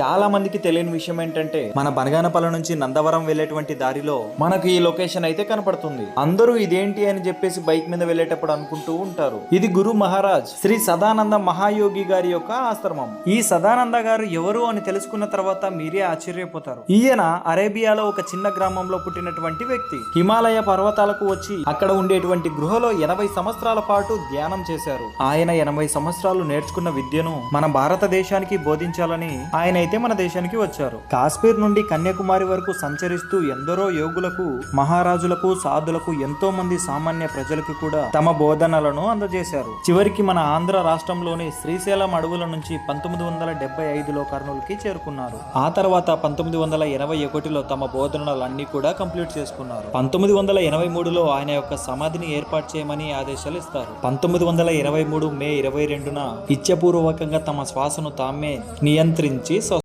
చాలా మందికి తెలియని విషయం ఏంటంటే మన బనగానపల్లి నుంచి నందవరం వెళ్ళేటువంటి దారిలో మనకు ఈ లొకేషన్ అయితే కనపడుతుంది. అందరూ ఇదేంటి అని చెప్పేసి బైక్ మీద వెళ్ళేటప్పుడు అనుకుంటూ ఉంటారు. ఇది గురు మహారాజ్ శ్రీ సదానంద మహాయోగి గారి యొక్క ఆశ్రమం. ఈ సదానంద గారు ఎవరు అని తెలుసుకున్న తర్వాత మీరే ఆశ్చర్యపోతారు. ఈయన అరేబియాలో ఒక చిన్న గ్రామంలో పుట్టినటువంటి వ్యక్తి. హిమాలయ పర్వతాలకు వచ్చి అక్కడ ఉండేటువంటి గృహలో ఎనభై సంవత్సరాల పాటు ధ్యానం చేశారు. ఆయన ఎనభై సంవత్సరాలు నేర్చుకున్న విద్యను మన భారతదేశానికి బోధించాలని ఆయన అయితే మన దేశానికి వచ్చారు. కాశ్మీర్ నుండి కన్యాకుమారి వరకు సంచరిస్తూ ఎందరో యోగులకు మహారాజులకు సాధులకు ఎంతో మంది సామాన్య ప్రజలకు కూడా తమ బోధనలను అందజేశారు. చివరికి మన ఆంధ్ర రాష్ట్రంలోని శ్రీశైలం అడవుల నుంచి పంతొమ్మిది వందల డెబ్బై ఐదులో కర్నూలుకి చేరుకున్నారు. ఆ తర్వాత పంతొమ్మిది వందల ఎనభై ఒకటిలో తమ బోధనలన్నీ కూడా కంప్లీట్ చేసుకున్నారు. పంతొమ్మిది వందల ఎనభై మూడులో ఆయన యొక్క సమాధిని ఏర్పాటు చేయమని ఆదేశాలు ఇస్తారు. పంతొమ్మిది వందల ఇరవై మూడు మే ఇరవై రెండున ఇచ్చపూర్వకంగా తమ శ్వాసను తామే నియంత్రించి